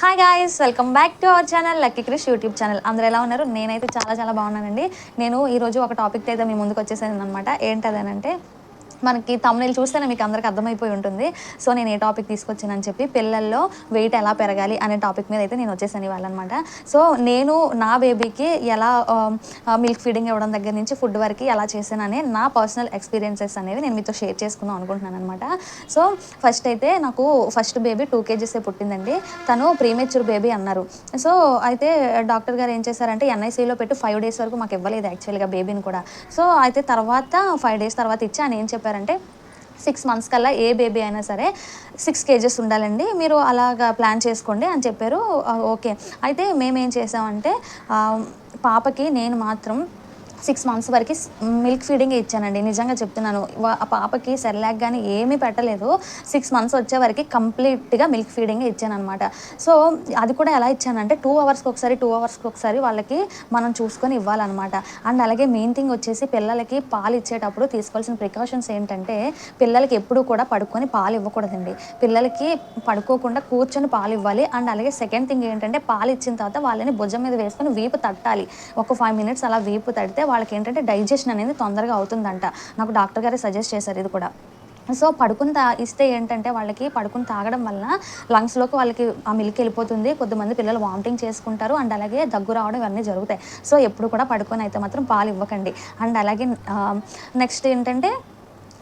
Hi guys welcome back to our channel Lucky Krish YouTube channel అందరూ ఎలా ఉన్నారు? నేనైతే చాలా చాలా బాగున్నానండి. నేను ఈరోజు ఒక టాపిక్ అయితే మీ ముందుకు వచ్చేసాను అనమాట ఏంటదనంటే మనకి తమ్ముళ్ళు చూస్తేనే మీకు అందరికి అర్థమైపోయి ఉంటుంది. సో నేను ఏ టాపిక్ తీసుకొచ్చానని చెప్పి పిల్లల్లో వెయిట్ ఎలా పెరగాలి అనే టాపిక్ మీద అయితే నేను వచ్చేసాను ఇవాళ అనమాట సో నేను నా బేబీకి ఎలా మిల్క్ ఫీడింగ్ ఇవ్వడం దగ్గర నుంచి ఫుడ్ వరకు ఎలా చేశాననే నా పర్సనల్ ఎక్స్పీరియన్సెస్ అనేవి నేను మీతో షేర్ చేసుకుందాం అనుకుంటున్నాను అనమాట సో ఫస్ట్ అయితే నాకు ఫస్ట్ బేబీ టూ కేజీసే పుట్టిందండి. తను ప్రీమేచ్యూర్ బేబీ అన్నారు. సో అయితే డాక్టర్ గారు ఏం చేశారంటే ఎన్ఐసీలో పెట్టి ఫైవ్ డేస్ వరకు మాకు ఇవ్వలేదు యాక్చువల్గా బేబీని కూడా. సో అయితే తర్వాత ఫైవ్ డేస్ తర్వాత ఇచ్చి ఆయన ఏం చెప్పారంటే సిక్స్ మంత్స్ కల్లా ఏ బేబీ అయినా సరే సిక్స్ కేజెస్ ఉండాలండి. మీరు అలాగా ప్లాన్ చేసుకోండి అని చెప్పారు. ఓకే. అయితే మేమేం చేసామంటే పాపకి నేను మాత్రం సిక్స్ మంత్స్ వరకు మిల్క్ ఫీడింగ్ ఇచ్చానండి. నిజంగా చెప్తున్నాను. ఆ పాపకి సెర్లాక్ కానీ ఏమీ పెట్టలేదు. సిక్స్ మంత్స్ వచ్చే వరకు కంప్లీట్గా మిల్క్ ఫీడింగ్ ఇచ్చాను అనమాట సో అది కూడా ఎలా ఇచ్చానంటే టూ అవర్స్కి ఒకసారి టూ అవర్స్కి ఒకసారి వాళ్ళకి మనం చూసుకొని ఇవ్వాలన్నమాట. అండ్ అలాగే మెయిన్ థింగ్ వచ్చేసి పిల్లలకి పాలు ఇచ్చేటప్పుడు తీసుకోవాల్సిన ప్రికాషన్స్ ఏంటంటే పిల్లలకి ఎప్పుడూ కూడా పడుకొని పాలు ఇవ్వకూడదండి. పిల్లలకి పడుకోకుండా కూర్చొని పాలు ఇవ్వాలి. అండ్ అలాగే సెకండ్ థింగ్ ఏంటంటే పాలు ఇచ్చిన తర్వాత వాళ్ళని భుజం మీద వేసుకొని వీపు తట్టాలి. ఒక ఫైవ్ మినిట్స్ అలా వీపు తడితే వాళ్ళకి ఏంటంటే డైజెషన్ అనేది తొందరగా అవుతుందంట. నాకు డాక్టర్ గారే సజెస్ట్ చేశారు ఇది కూడా. సో పడుకుని తా ఇస్తే ఏంటంటే వాళ్ళకి పడుకుని తాగడం వల్ల లంగ్స్లోకి వాళ్ళకి ఆ మిల్క్ వెళ్ళిపోతుంది. కొద్దిమంది పిల్లలు వామిటింగ్ చేసుకుంటారు. అండ్ అలాగే దగ్గు రావడం ఇవన్నీ జరుగుతాయి. సో ఎప్పుడు కూడా పడుకొని అయితే మాత్రం పాలు ఇవ్వకండి. అండ్ అలాగే నెక్స్ట్ ఏంటంటే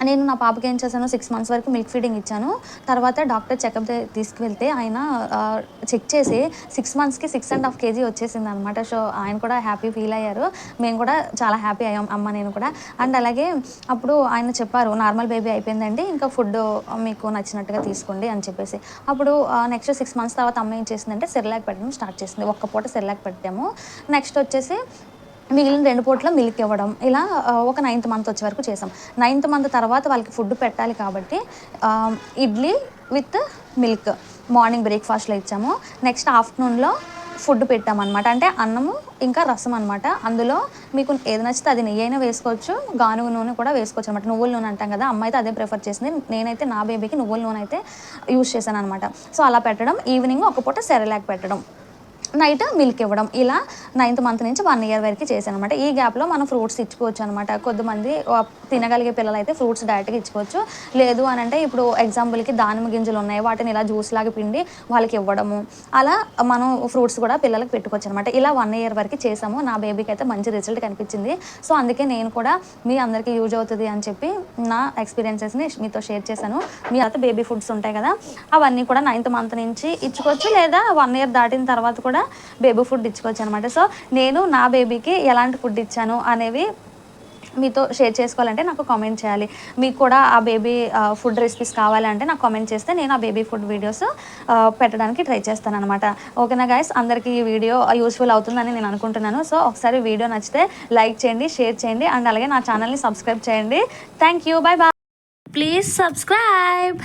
నేను నా పాపకి ఏం చేశాను సిక్స్ మంత్స్ వరకు మిల్క్ ఫీడింగ్ ఇచ్చాను. తర్వాత డాక్టర్ చెకప్ తీసుకువెళ్తే ఆయన చెక్ చేసి సిక్స్ మంత్స్కి సిక్స్ అండ్ హాఫ్ కేజీ వచ్చేసింది అనమాట సో ఆయన కూడా హ్యాపీ ఫీల్ అయ్యారు. మేము కూడా చాలా హ్యాపీ అయ్యాం అమ్మ నేను కూడా. అండ్ అలాగే అప్పుడు ఆయన చెప్పారు నార్మల్ బేబీ అయిపోయిందండి ఇంకా ఫుడ్ మీకు నచ్చినట్టుగా తీసుకోండి అని చెప్పేసి. అప్పుడు నెక్స్ట్ సిక్స్ మంత్స్ తర్వాత అమ్మ ఏం చేసిందంటే సెర్లాక్ పెట్టడం స్టార్ట్ చేసింది. ఒక్క పూట సెర్లాక్ పెట్టాము. నెక్స్ట్ వచ్చేసి మిగిలిన రెండు పూట్ల మిల్క్ ఇవ్వడం. ఇలా ఒక నైన్త్ మంత్ వచ్చే వరకు చేసాం. నైన్త్ మంత్ తర్వాత వాళ్ళకి ఫుడ్ పెట్టాలి కాబట్టి ఇడ్లీ విత్ మిల్క్ మార్నింగ్ బ్రేక్ఫాస్ట్లో ఇచ్చాము. నెక్స్ట్ ఆఫ్టర్నూన్లో ఫుడ్ పెట్టామన్నమాట. అంటే అన్నము ఇంకా రసం అనమాట అందులో మీకు ఏది నచ్చితే అది నెయ్యి అయినా వేసుకోవచ్చు. గానుగ నూనె కూడా వేసుకోవచ్చు అనమాట నువ్వుల నూనె అంటాం కదా అమ్మ అయితే అదే ప్రిఫర్ చేసింది. నేనైతే నా బేబీకి నువ్వుల నూనె అయితే యూజ్ చేశాను అనమాట సో అలా పెట్టడం ఈవినింగ్ ఒక పూట సెరలాక్ పెట్టడం. నైట్ మిల్క్ ఇవ్వడం. ఇలా నైన్త్ మంత్ నుంచి వన్ ఇయర్ వరకు చేశాను అనమాట ఈ గ్యాప్లో మనం ఫ్రూట్స్ ఇచ్చుకోవచ్చు అనమాట కొద్దిమంది తినగలిగే పిల్లలు అయితే ఫ్రూట్స్ డైరెక్ట్గా ఇచ్చుకోవచ్చు. లేదు అని అంటే ఇప్పుడు ఎగ్జాంపుల్కి దానిమ్మ గింజలు ఉన్నాయి. వాటిని ఇలా జ్యూస్ లాగా పిండి వాళ్ళకి ఇవ్వడము. అలా మనం ఫ్రూట్స్ కూడా పిల్లలకు పెట్టుకోవచ్చు అనమాట ఇలా వన్ ఇయర్ వరకు చేసాము నా బేబీకి అయితే మంచి రిజల్ట్ కనిపించింది. సో అందుకే నేను కూడా మీ అందరికీ యూజ్ అవుతుంది అని చెప్పి నా ఎక్స్పీరియన్సెస్ని మీతో షేర్ చేశాను. మీ అయితే బేబీ ఫుడ్స్ ఉంటాయి కదా అవన్నీ కూడా నైన్త్ మంత్ నుంచి ఇచ్చుకోవచ్చు. లేదా వన్ ఇయర్ దాటిన తర్వాత కూడా బేబీ ఫుడ్ ఇచ్చుకోవచ్చు అనమాట సో నేను నా బేబీకి ఎలాంటి ఫుడ్ ఇచ్చాను అనేవి మీతో షేర్ చేసుకోవాలంటే నాకు కామెంట్ చేయాలి. మీకు కూడా ఆ బేబీ ఫుడ్ రెసిపీస్ కావాలంటే నాకు కామెంట్ చేస్తే నేను ఆ బేబీ ఫుడ్ వీడియోస్ పెట్టడానికి ట్రై చేస్తాను అనమాట ఓకేనా గైస్ అందరికీ ఈ వీడియో యూస్ఫుల్ అవుతుందని నేను అనుకుంటున్నాను. సో ఒకసారి వీడియో నచ్చితే లైక్ చేయండి షేర్ చేయండి అండ్ అలాగే నా ఛానల్ని సబ్స్క్రైబ్ చేయండి. Thank you. Bye bye. Please subscribe.